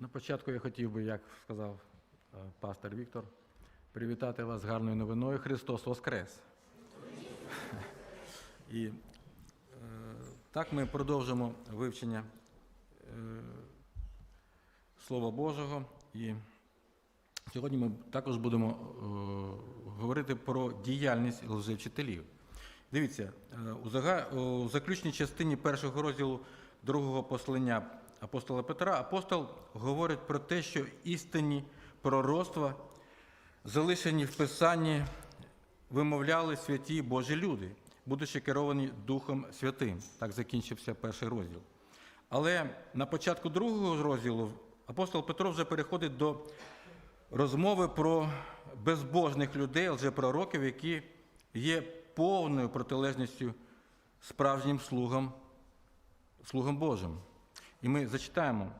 На початку я хотів би, як сказав е, пастор Віктор, привітати вас з гарною новиною Христос Воскрес. І е, так ми продовжимо вивчення е, Слова Божого. І сьогодні ми також будемо е, говорити про діяльність лжевчителів. Дивіться, е, у, зага... у заключній частині першого розділу другого послання апостола Петра апостол говорить про те, що істинні пророцтва, залишені в Писанні, вимовляли святі Божі люди, будучи керовані Духом Святим. Так закінчився перший розділ. Але на початку другого розділу апостол Петро вже переходить до розмови про безбожних людей, лжепророків, які є повною протилежністю справжнім слугам, слугам Божим. І ми зачитаємо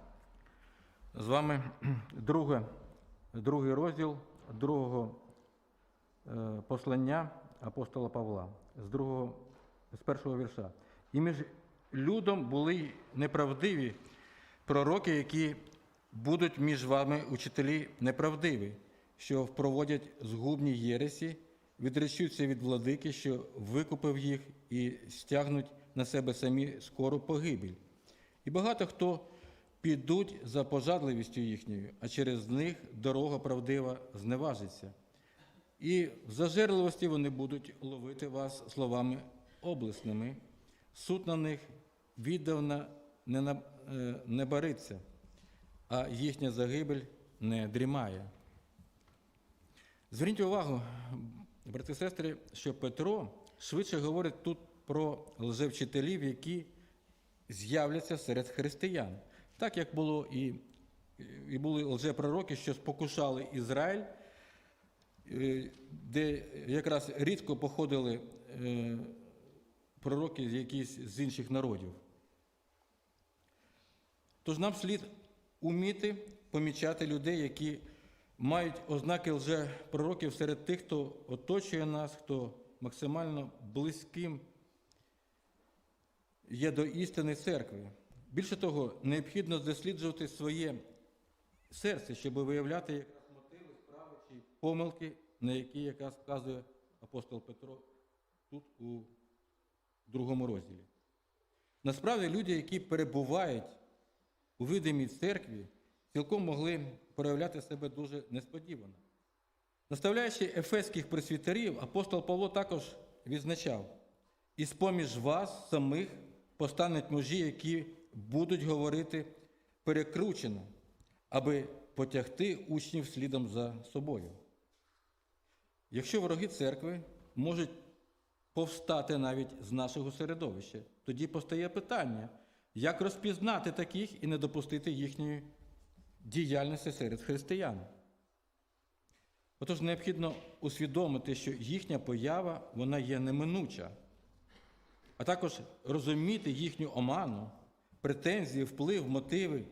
з вами друге, другий розділ другого е, послання апостола Павла з, другого, з першого вірша. І між людом були неправдиві пророки, які будуть між вами учителі неправдиві, що впроводять згубні єресі, відречуться від владики, що викупив їх, і стягнуть на себе самі скору погибель. І багато хто підуть за пожадливістю їхньою, а через них дорога правдива зневажиться. І в зажерливості вони будуть ловити вас словами облесними. Суд на них віддавна не, на, е, не бариться, а їхня загибель не дрімає. Зверніть увагу, брати і сестри, що Петро швидше говорить тут про лжевчителів, які з'являться серед християн. Так як було і, і були лжепророки, що спокушали Ізраїль, е, де якраз рідко походили е, пророки якісь з інших народів. Тож нам слід уміти помічати людей, які мають ознаки лжепророків серед тих, хто оточує нас, хто максимально близьким є до істини церкви. Більше того, необхідно досліджувати своє серце, щоб виявляти якраз мотиви, справи чи помилки, на які якраз вказує апостол Петро тут у другому розділі. Насправді люди, які перебувають у видимій церкві, цілком могли проявляти себе дуже несподівано. Наставляючи ефеських пресвітерів, апостол Павло також відзначав: і з-поміж вас самих постануть мужі, які будуть говорити перекручено, аби потягти учнів слідом за собою. Якщо вороги церкви можуть повстати навіть з нашого середовища, тоді постає питання, як розпізнати таких і не допустити їхньої діяльності серед християн. Отож, необхідно усвідомити, що їхня поява вона є неминуча, а також розуміти їхню оману, претензії, вплив, мотиви,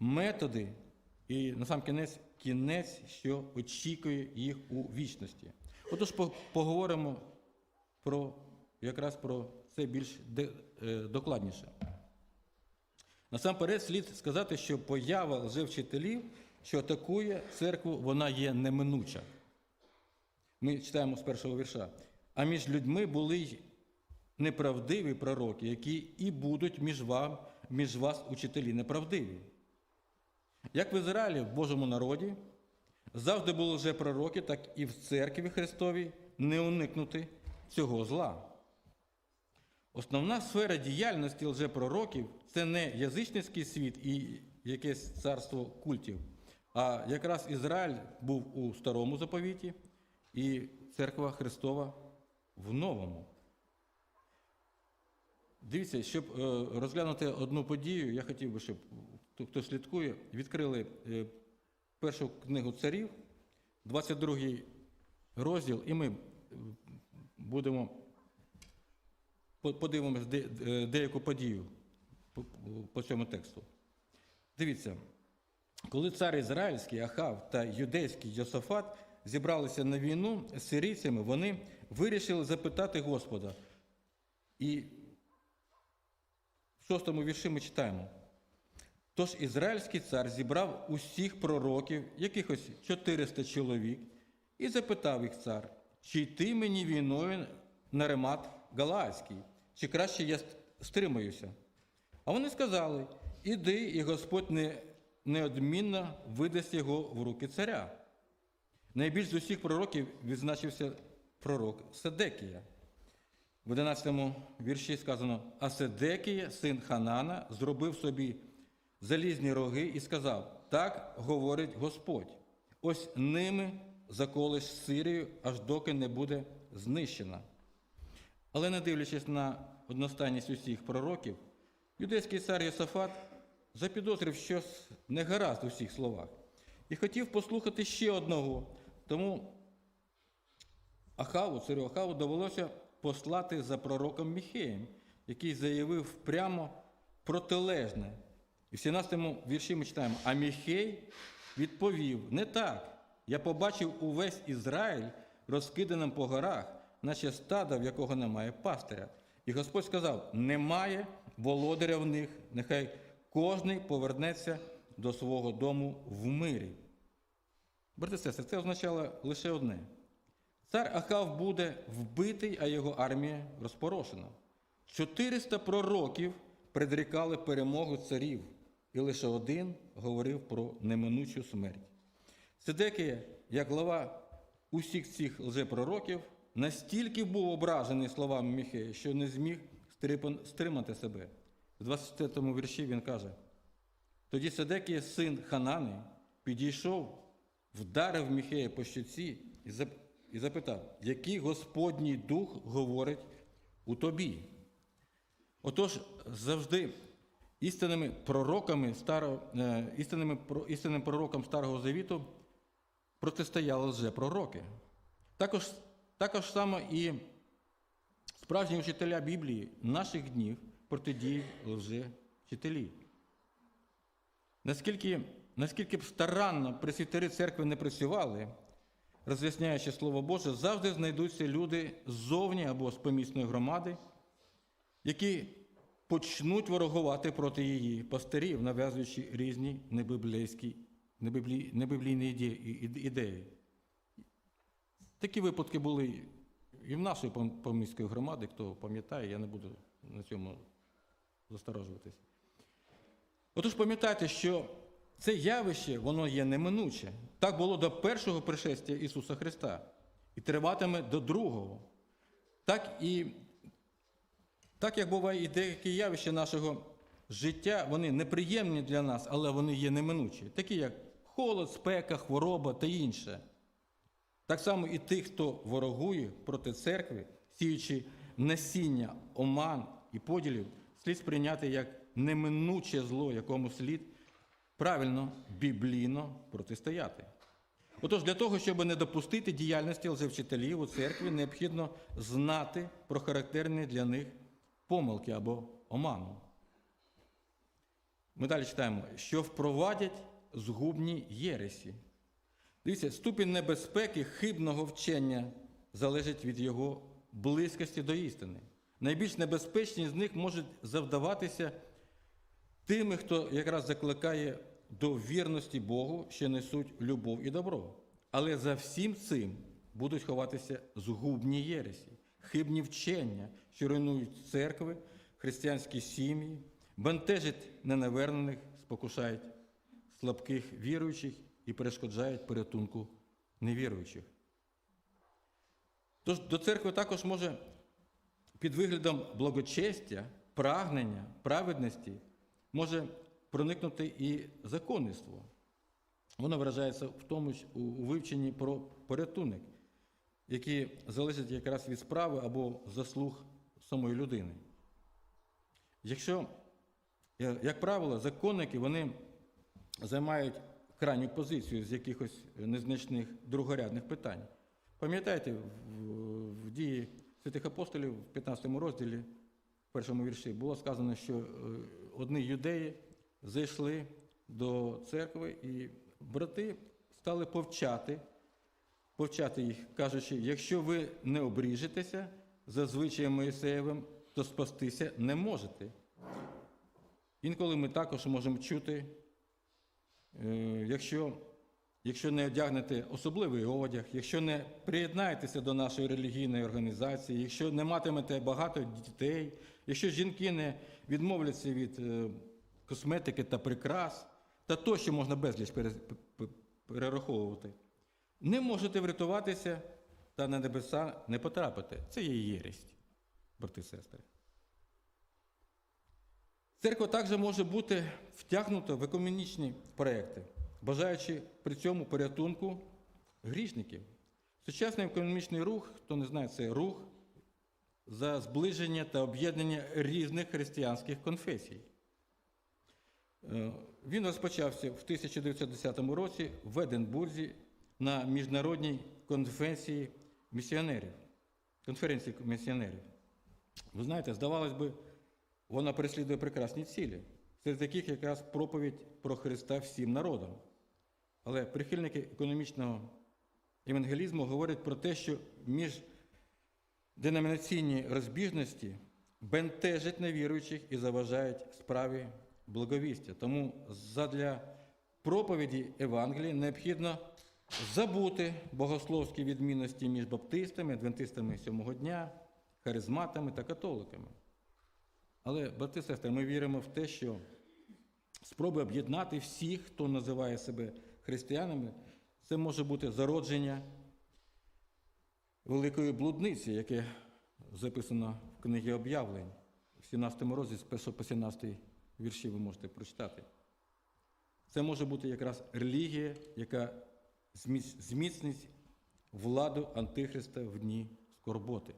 методи і, на сам кінець, що очікує їх у вічності. Отож, поговоримо про, якраз про це більш е, докладніше. Насамперед слід сказати, що поява лжевчителів, що атакує церкву, вона є неминуча. Ми читаємо з першого вірша. А між людьми були неправдиві пророки, які і будуть між, вам, між вас учителі неправдиві. Як в Ізраїлі, в Божому народі, завжди були вже пророки, так і в церкві Христовій не уникнути цього зла. Основна сфера діяльності лжепророків це не язичницький світ і якесь царство культів, а якраз Ізраїль був у старому заповіті і церква Христова в новому. Дивіться, щоб е, розглянути одну подію, я хотів би, щоб хто, слідкує, відкрили е, першу книгу царів, 22 розділ, і ми е, будемо по- подивимось деяку подію по, по цьому тексту. Дивіться, коли цар Ізраїльський Ахав та юдейський Йосафат зібралися на війну з сирійцями, вони вирішили запитати Господа. І шостому вірші ми читаємо. Тож ізраїльський цар зібрав усіх пророків, якихось 400 чоловік, і запитав їх цар, чи йти мені війною на ремат Галаадський, чи краще я стримаюся. А вони сказали: Іди, і Господь не, неодмінно видасть його в руки царя. Найбільш з усіх пророків відзначився пророк Седекія. В 11 вірші сказано: А Седекія, син Ханана, зробив собі залізні роги і сказав: Так говорить Господь, ось ними заколиш Сирію, аж доки не буде знищена. Але не дивлячись на одностайність усіх пророків, юдейський цар Йосафат запідозрив щось негаразд у всіх словах і хотів послухати ще одного. Тому Ахаву, царю Ахаву, довелося послати за пророком Міхеєм, який заявив прямо протилежне. І в 17 вірші ми читаємо: А Міхей відповів: не так. Я побачив увесь Ізраїль розкиданим по горах, наче стада, в якого немає пастиря. І Господь сказав: немає володаря в них, нехай кожний повернеться до свого дому в мирі. Брати сестри, це означало лише одне: цар Ахав буде вбитий, а його армія розпорошена. 400 пророків предрікали перемогу царів, і лише один говорив про неминучу смерть. Сидекія, як глава усіх цих лжепророків, настільки був ображений словами Міхея, що не зміг стримати себе. В 24 вірші він каже: тоді Седекія, син Ханани, підійшов, вдарив Міхея по щоці і і запитав, який Господній дух говорить у тобі? Отож, завжди істинними пророками старого, е, істинними, істинним пророкам Старого Завіту протистояли лжепророки. Також, також само і справжні вчителя Біблії наших днів протидіють лжевчителі. Наскільки, наскільки б старанно пресвітери церкви не працювали, роз'ясняючи Слово Боже, завжди знайдуться люди ззовні або з помісної громади, які почнуть ворогувати проти її пастирів, нав'язуючи різні небиблейські, небиблі, небиблійні ідеї. Такі випадки були і в нашої пом- поміської громади, хто пам'ятає, я не буду на цьому засторожуватись. Отож, пам'ятайте, що це явище, воно є неминуче. Так було до першого пришестя Ісуса Христа і триватиме до другого. Так і так як буває і деякі явища нашого життя, вони неприємні для нас, але вони є неминучі, такі як холод, спека, хвороба та інше. Так само і тих, хто ворогує проти церкви, сіючи насіння, оман і поділів, слід сприйняти як неминуче зло, якому слід правильно, біблійно протистояти. Отож, для того, щоб не допустити діяльності лжевчителів у церкві, необхідно знати про характерні для них помилки або оману. Ми далі читаємо, що впровадять згубні єресі. Дивіться, ступінь небезпеки хибного вчення залежить від його близькості до істини. Найбільш небезпечні з них можуть завдаватися тими, хто якраз закликає до вірності Богу, що несуть любов і добро. Але за всім цим будуть ховатися згубні єресі, хибні вчення, що руйнують церкви, християнські сім'ї, бентежать ненавернених, спокушають слабких віруючих і перешкоджають порятунку невіруючих. Тож до церкви також може під виглядом благочестя, прагнення, праведності може проникнути і законництво. Воно виражається в тому ж у вивченні про порятунок, який залежить якраз від справи або заслуг самої людини. Якщо, е, як правило, законники вони займають крайню позицію з якихось незначних другорядних питань. Пам'ятаєте, в, в дії святих апостолів в 15 розділі, в першому вірші, було сказано, що е, одні юдеї зайшли до церкви, і брати стали повчати, повчати їх, кажучи, якщо ви не обріжетеся за звичаєм Моїсеєвим, то спастися не можете. Інколи ми також можемо чути, е, якщо, якщо не одягнете особливий одяг, якщо не приєднаєтеся до нашої релігійної організації, якщо не матимете багато дітей, якщо жінки не відмовляться від е, косметики та прикрас, та то, що можна безліч перераховувати, не можете врятуватися та на небеса не потрапити. Це є єрість, брати і сестри. Церква також може бути втягнута в економічні проекти, бажаючи при цьому порятунку грішників. Сучасний економічний рух, хто не знає, це рух за зближення та об'єднання різних християнських конфесій. Е, Він розпочався в 1910 році в Единбурзі на міжнародній конференції місіонерів. Конференції місіонерів. Ви знаєте, здавалось би, вона переслідує прекрасні цілі, серед яких якраз проповідь про Христа всім народам. Але прихильники економічного евангелізму говорять про те, що міжденомінаційні розбіжності бентежать невіруючих і заважають справі благовістя. Тому задля проповіді Евангелії необхідно забути богословські відмінності між баптистами, адвентистами сьомого дня, харизматами та католиками. Але, брати сестри, ми віримо в те, що спроби об'єднати всіх, хто називає себе християнами, це може бути зародження великої блудниці, яке записано в книгі об'явлень. В 17 розділі з 1 по 17 вірші ви можете прочитати. Це може бути якраз релігія, яка зміцнить владу Антихриста в дні скорботи.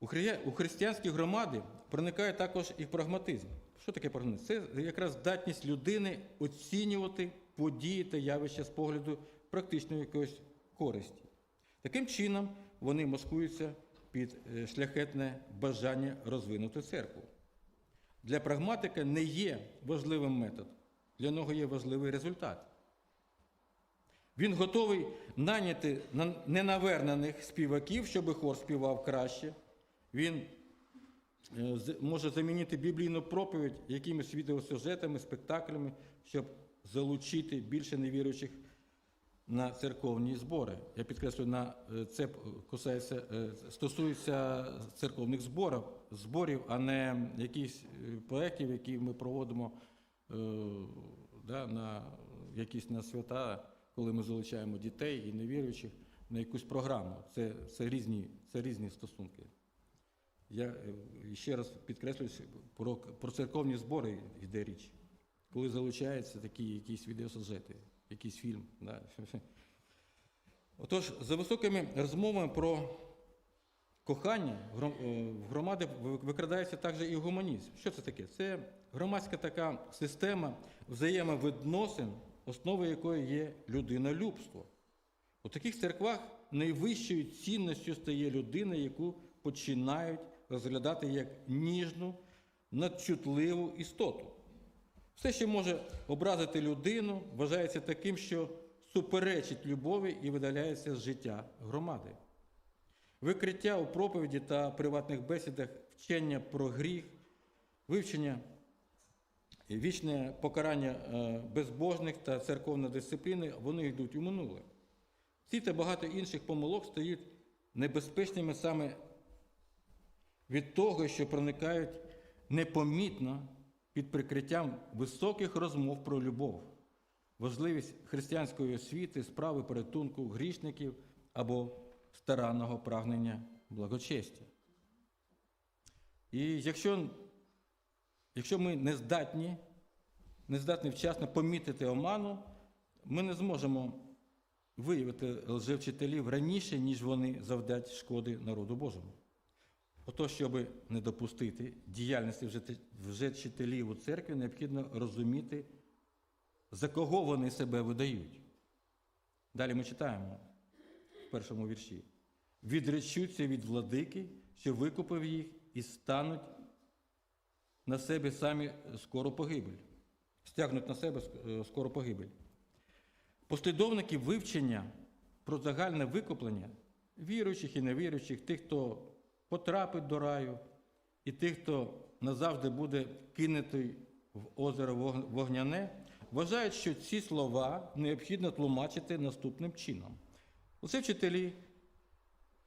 У хри- у християнські громади проникає також і прагматизм. Що таке прагматизм? Це якраз здатність людини оцінювати події та явища з погляду практичної якоїсь користі. Таким чином вони маскуються під е, шляхетне бажання розвинути церкву. Для прагматика не є важливим метод, для нього є важливий результат. Він готовий наняти ненавернених співаків, щоб хор співав краще. Він е, може замінити біблійну проповідь якимись відеосюжетами, спектаклями, щоб залучити більше невіруючих на церковні збори. Я підкреслюю, на е, це касається, е, стосується церковних зборів, зборів, а не якихось е, проєктів, які ми проводимо да, на якісь на свята, коли ми залучаємо дітей і невіруючих на якусь програму. Це, це, різні, це різні стосунки. Я ще раз підкреслюю, про, про церковні збори йде річ, коли залучаються такі якісь відеосюжети, якийсь фільм. Да. Отож, за високими розмовами про кохання е, в громади викрадається також і гуманізм. Що це таке? Це громадська така система взаємовідносин, основою якої є людинолюбство. У таких церквах найвищою цінністю стає людина, яку починають розглядати як ніжну, надчутливу істоту. Все, що може образити людину, вважається таким, що суперечить любові і видаляється з життя громади. Викриття у проповіді та приватних бесідах, вчення про гріх, вивчення і вічне покарання е, безбожних та церковна дисципліни, вони йдуть у минуле. Ці та багато інших помилок стають небезпечними саме від того, що проникають непомітно під прикриттям високих розмов про любов, важливість християнської освіти, справи порятунку грішників або старанного прагнення благочестя. І якщо, якщо ми не здатні, не здатні вчасно помітити оману, ми не зможемо виявити лжевчителів раніше, ніж вони завдять шкоди народу Божому. Ото, щоб не допустити діяльності вже- вжечителів у церкві, необхідно розуміти, за кого вони себе видають. Далі ми читаємо в першому вірші. Відречуться від владики, що викупив їх, і стануть на себе самі скоро погибель. Стягнуть на себе е, скоро погибель. Послідовники вивчення про загальне викуплення віруючих і невіруючих, тих, хто потрапить до раю, і тих, хто назавжди буде кинутий в озеро вогняне, вважають, що ці слова необхідно тлумачити наступним чином. Оце вчителі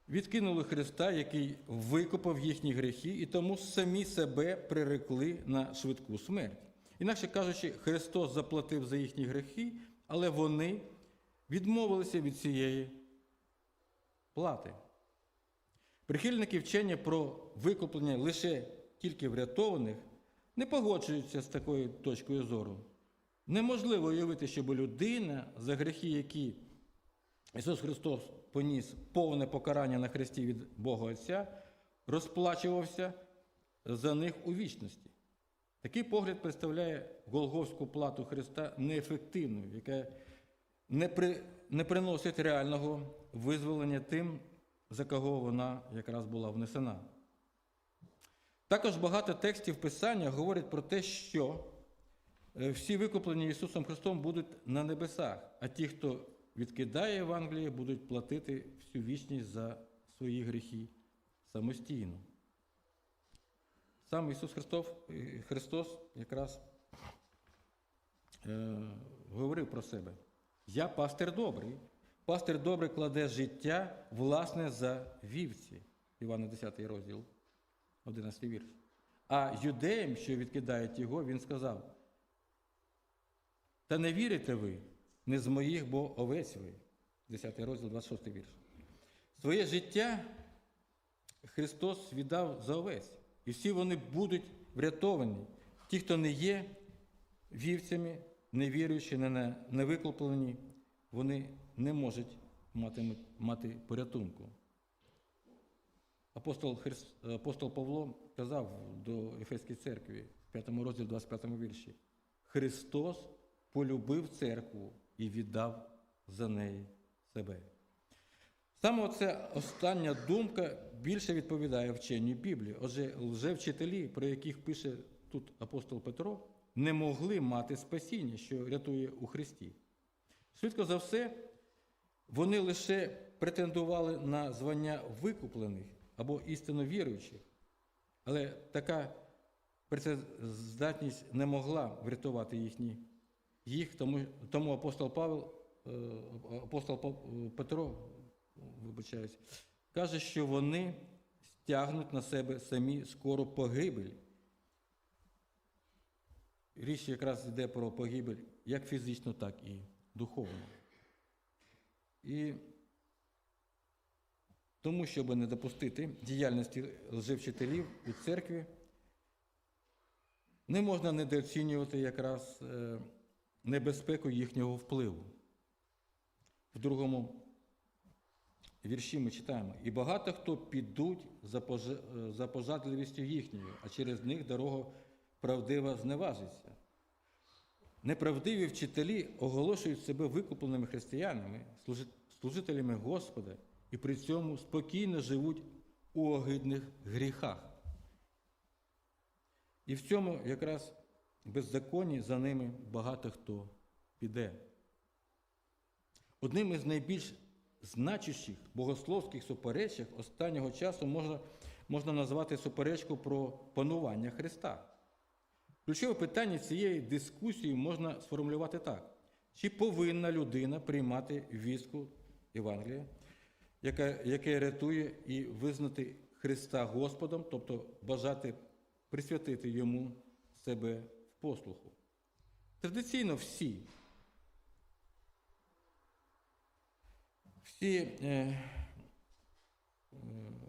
відкинули Христа, який викопав їхні гріхи, і тому самі себе прирекли на швидку смерть. Інакше кажучи, Христос заплатив за їхні гріхи, але вони відмовилися від цієї плати. Прихильники вчення про викуплення лише тільки врятованих не погоджуються з такою точкою зору. Неможливо уявити, щоб людина, за гріхи, які Ісус Христос поніс повне покарання на хресті від Бога Отця, розплачувався за них у вічності. Такий погляд представляє Голговську плату Христа неефективною, яка не, при, не приносить реального визволення тим, за кого вона якраз була внесена. Також багато текстів Писання говорять про те, що е, всі викуплені Ісусом Христом будуть на небесах, а ті, хто відкидає Євангеліє, будуть платити всю вічність за свої гріхи самостійно. Сам Ісус Христос, е, Христос якраз е, говорив про себе. Я пастир добрий. Пастир добрий кладе життя власне за вівці. Івана 10 розділ, 11 вірш. А юдеям, що відкидають його, він сказав: Та не вірите ви, не з моїх, бо овець ви. 10 розділ, 26 вірш. Своє життя Христос віддав за овець. І всі вони будуть врятовані. Ті, хто не є вівцями, не віруючи, не, викуплені, вони не можуть мати, мати порятунку. Апостол, Христ, апостол Павло казав до Ефеській церкві в 5 розділі 25 вірші: Христос полюбив церкву і віддав за неї себе. Саме оця остання думка більше відповідає вченню Біблії. Отже, лжевчителі, про яких пише тут апостол Петро, не могли мати спасіння, що рятує у Христі. Швидко за все, вони лише претендували на звання викуплених або істинно віруючих, але така працездатність не могла врятувати їхні, їх, тому, тому апостол Павел, е, апостол Петро, вибачаюсь, каже, що вони стягнуть на себе самі скору погибель. Річ якраз йде про погибель як фізично, так і духовно. І тому, щоб не допустити діяльності лжевчителів у церкві, не можна недооцінювати якраз е, небезпеку їхнього впливу. В другому вірші ми читаємо: і багато хто підуть за, е, за пожадливістю їхньою, а через них дорога правдива зневажиться. Неправдиві вчителі оголошують себе викупленими християнами, служителями Господа, і при цьому спокійно живуть у огидних гріхах. І в цьому якраз беззаконні за ними багато хто піде. Одним із найбільш значущих богословських суперечок останнього часу можна, можна назвати суперечку про панування Христа. Ключове питання цієї дискусії можна сформулювати так: чи повинна людина приймати вістку Євангелія, яке, яке рятує і визнати Христа Господом, тобто бажати присвятити йому себе в послуху? Традиційно всі, всі е,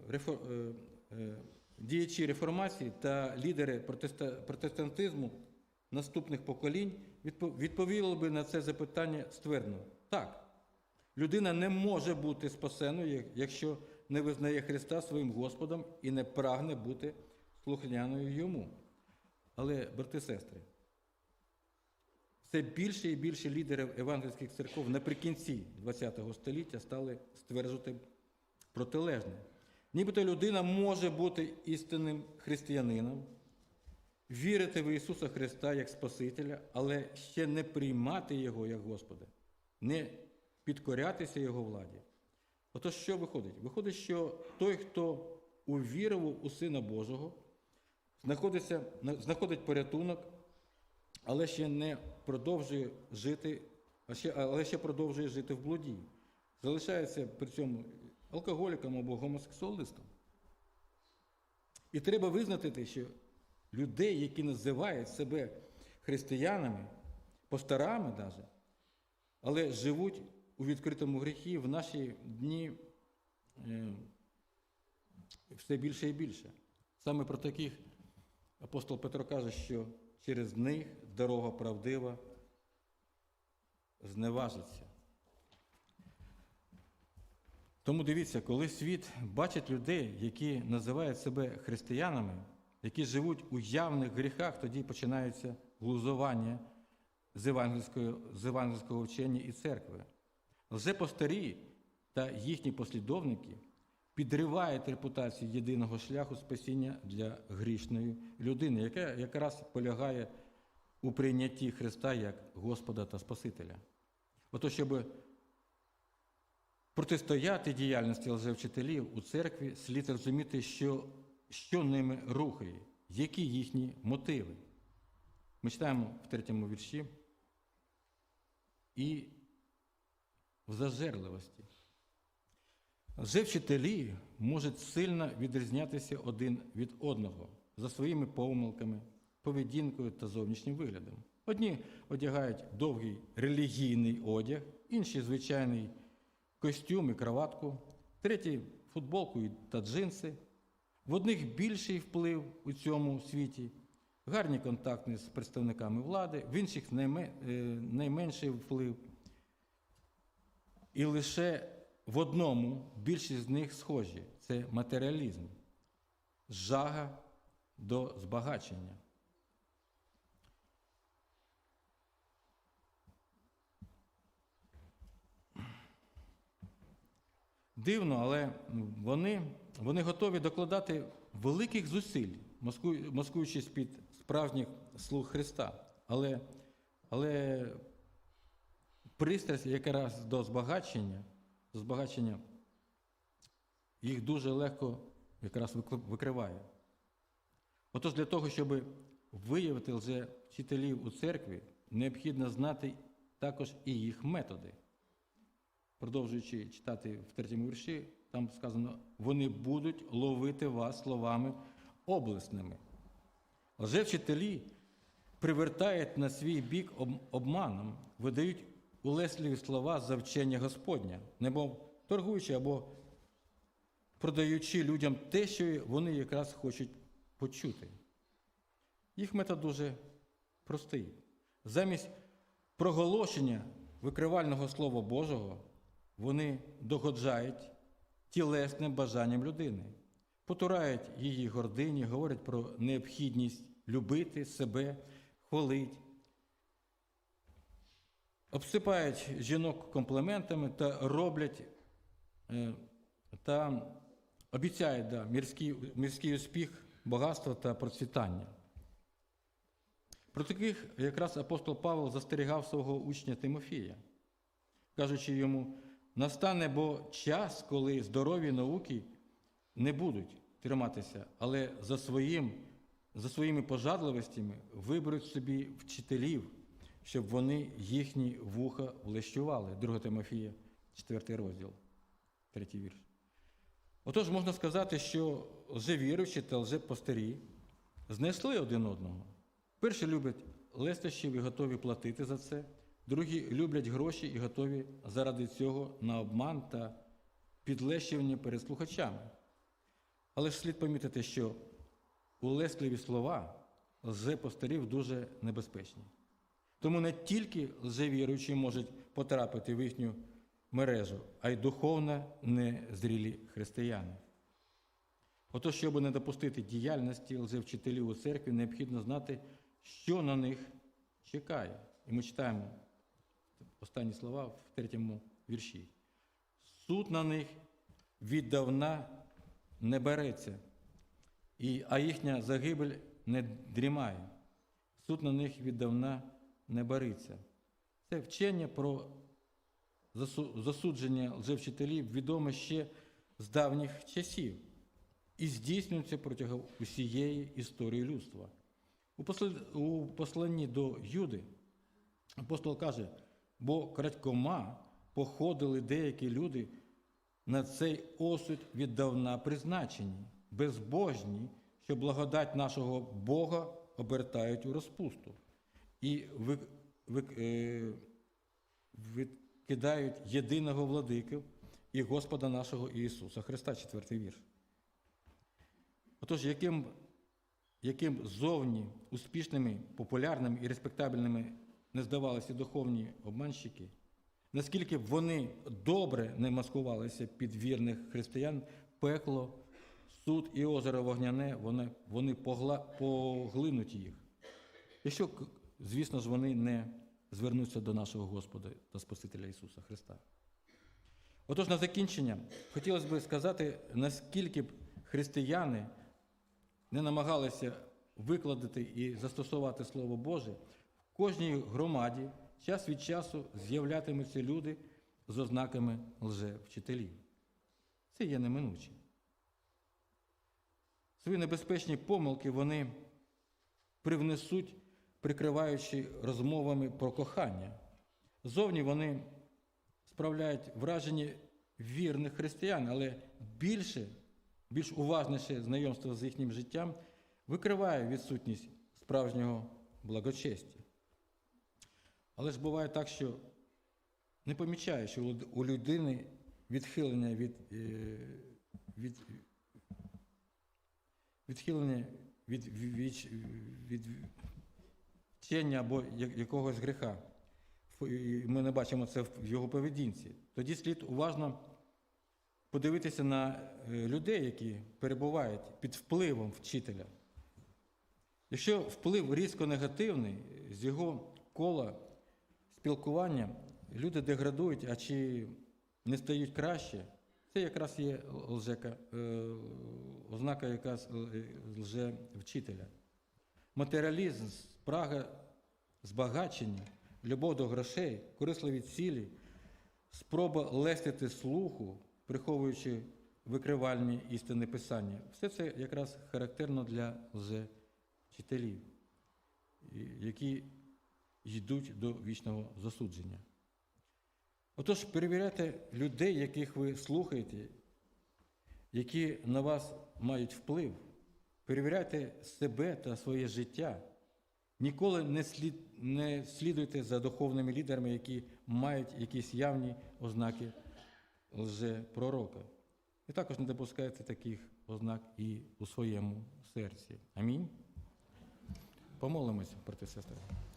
е, е, е, діячі реформації та лідери протестантизму наступних поколінь відповіли би на це запитання ствердно. Так, людина не може бути спасеною, якщо не визнає Христа своїм Господом і не прагне бути слухняною йому. Але, брати сестри, все більше і більше лідерів евангельських церков наприкінці ХХ століття стали стверджувати протилежне. Нібито людина може бути істинним християнином, вірити в Ісуса Христа як Спасителя, але ще не приймати Його як Господа, не підкорятися Його владі. Отож, що виходить? Виходить, що той, хто увірував у Сина Божого, знаходиться, знаходить порятунок, але ще не продовжує жити, але ще продовжує жити в блуді. Залишається при цьому алкоголіком або гомосексуалистом. І треба визнати що людей, які називають себе християнами, пасторами навіть, але живуть у відкритому гріхі в наші дні е, все більше і більше. Саме про таких апостол Петро каже, що через них дорога правдива зневажиться. Тому дивіться, коли світ бачить людей, які називають себе християнами, які живуть у явних гріхах, тоді починається глузування з євангельського, з євангельського вчення і церкви. Лжепостарі та їхні послідовники підривають репутацію єдиного шляху спасіння для грішної людини, яка якраз полягає у прийнятті Христа як Господа та Спасителя. Ото, щоб протистояти діяльності лжевчителів у церкві, слід розуміти, що, що ними рухає, які їхні мотиви. Ми читаємо в третьому вірші. І в зажерливості. Лжевчителі можуть сильно відрізнятися один від одного за своїми помилками, поведінкою та зовнішнім виглядом. Одні одягають довгий релігійний одяг, інші звичайний костюм і краватку, треті футболку та джинси. В одних більший вплив у цьому світі, гарні контакти з представниками влади, в інших е, найменший вплив. І лише в одному більшість з них схожі це матеріалізм, жага до збагачення. Дивно, але вони, вони готові докладати великих зусиль, маскуючись під справжніх слуг Христа. Але, але пристрасть якраз до збагачення, збагачення їх дуже легко якраз викриває. Отож, для того, щоб виявити лжевчителів у церкві, необхідно знати також і їх методи. Продовжуючи читати в третьому вірші, там сказано: вони будуть ловити вас словами облесними. Лжевчителі привертають на свій бік обманом, видають улесливі слова за вчення Господня, немов торгуючи або продаючи людям те, що вони якраз хочуть почути. Їх метод дуже простий. Замість проголошення викривального Слова Божого вони догоджають тілесним бажанням людини, потурають її гордині, говорять про необхідність любити себе, хвалить, обсипають жінок компліментами та роблять е, та обіцяють да, мірський, мірський успіх, багатство та процвітання. Про таких якраз апостол Павло застерігав свого учня Тимофія, кажучи йому, настане бо час, коли здорові науки не будуть триматися, але за, своїм, за своїми пожадливостями виберуть собі вчителів, щоб вони їхні вуха влещували. 2 Тимофія, 4 розділ, 3 вірш. Отож, можна сказати, що лжевіруючі та лжепостарі знайшли один одного. Перші люблять лестощів і готові платити за це, другі люблять гроші і готові заради цього на обман та підлещування перед слухачами. Але ж слід помітити, що улесливі слова лжепостарів дуже небезпечні. Тому не тільки лжевіруючі можуть потрапити в їхню мережу, а й духовно незрілі християни. Отож, щоб не допустити діяльності лжевчителів у церкві, необхідно знати, що на них чекає. І ми читаємо останні слова в третьому вірші. Суд на них віддавна не береться, і, а їхня загибель не дрімає. Суд на них віддавна не береться. Це вчення про засудження лжевчителів відоме ще з давніх часів. і здійснюються протягом усієї історії людства. У посланні до Юди апостол каже, бо крадькома походили деякі люди на цей осуд віддавна призначені, безбожні, що благодать нашого Бога обертають у розпусту і ви, ви, е, викидають єдиного владику і Господа нашого Ісуса Христа, четвертий вірш. Отож, яким, яким зовні успішними, популярними і респектабельними не здавалися духовні обманщики, наскільки вони добре не маскувалися під вірних християн, пекло, суд і озеро вогняне, вони, вони погла, поглинуть їх. Якщо, звісно ж, вони не звернуться до нашого Господа та Спасителя Ісуса Христа. Отож, на закінчення хотілося б сказати, наскільки б християни не намагалися викладати і застосувати Слово Боже, кожній громаді час від часу з'являтимуться люди з ознаками лжевчителів. Це є неминуче. Свої небезпечні помилки вони привнесуть, прикриваючи розмовами про кохання. Зовні вони справляють враження вірних християн, але більше, більш уважніше знайомство з їхнім життям викриває відсутність справжнього благочестя. Але ж буває так, що не помічає, що у людини відхилення від, е, від, відхилення від, від, від вчення або якогось гріха. Ми не бачимо це в його поведінці. Тоді слід уважно подивитися на е, людей, які перебувають під впливом вчителя. Якщо вплив різко негативний, з його кола спілкування люди деградують, а чи не стають краще, це якраз є лжека, е, ознака якраз лже вчителя. Матеріалізм, спрага збагачення, любов до грошей, корисливі цілі, спроба лестити слуху, приховуючи викривальні істини писання. Все це якраз характерно для і- які йдуть до вічного засудження. Отож, перевіряйте людей, яких ви слухаєте, які на вас мають вплив. Перевіряйте себе та своє життя. Ніколи не, слід, не слідуйте за духовними лідерами, які мають якісь явні ознаки лжепророка. І також не допускайте таких ознак і у своєму серці. Амінь. Помолимося, брати сестри.